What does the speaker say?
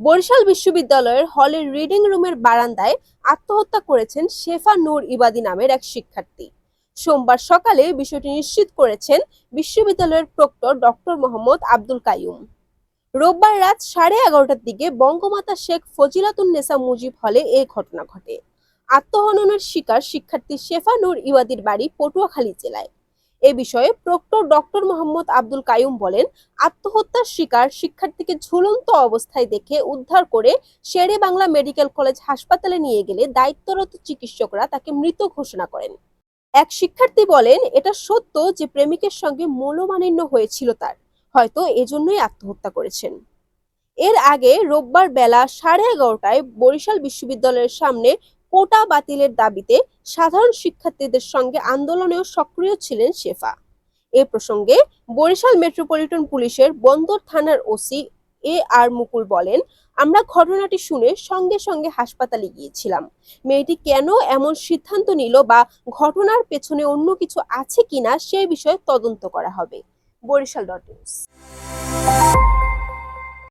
বরিশাল বিশ্ববিদ্যালয়ের হলের রিডিং রুমের বারান্দায় আত্মহত্যা করেছেন শেফা নূর ইবাদি নামের এক শিক্ষার্থী। সোমবার সকালে বিষয়টি নিশ্চিত করেছেন বিশ্ববিদ্যালয়ের প্রক্টর ডক্টর মোহাম্মদ আব্দুল কাইয়ুম। রোববার রাত সাড়ে এগারোটার দিকে বঙ্গমাতা শেখ ফজিলাতুন্নেসা মুজিব হলে এই ঘটনা ঘটে। আত্মহননের শিকার শিক্ষার্থী শেফা নূর ইওয়াদির বাড়ি পটুয়াখালী জেলায়। এ বিষয়ে প্রক্টর ডক্টর মোহাম্মদ আব্দুল কাইয়ুম বলেন, আত্মহত্যার শিকার শিক্ষার্থীকে ঝুলন্ত অবস্থায় দেখে উদ্ধার করে শেরে বাংলা মেডিকেল কলেজ হাসপাতালে নিয়ে গেলে দায়িত্বরত চিকিৎসকরা তাকে মৃত ঘোষণা করেন। এক শিক্ষার্থী বলেন, এটা সত্য যে প্রেমিকের সঙ্গে মনোমালিন্য হয়েছিল তার, হয়তো এজন্যই আত্মহত্যা করেছেন। এর আগে রোববার বেলা সাড়ে এগারোটায় বরিশাল বিশ্ববিদ্যালয়ের সামনে কোটা বাতিলের দাবিতে সাধারণ শিক্ষার্থীদের সঙ্গে আন্দোলনেও সক্রিয় ছিলেন শেফা। এ প্রসঙ্গে বরিশাল মেট্রোপলিটন পুলিশের বন্দর থানার ওসি এ আর মুকুল বলেন, আমরা ঘটনাটি শুনে সঙ্গে সঙ্গে হাসপাতালে গিয়েছিলাম। মেয়েটি কেন এমন সিদ্ধান্ত নিল বা ঘটনার পেছনে অন্য কিছু আছে কিনা সেই বিষয়ে তদন্ত করা হবে। Barishal dot news.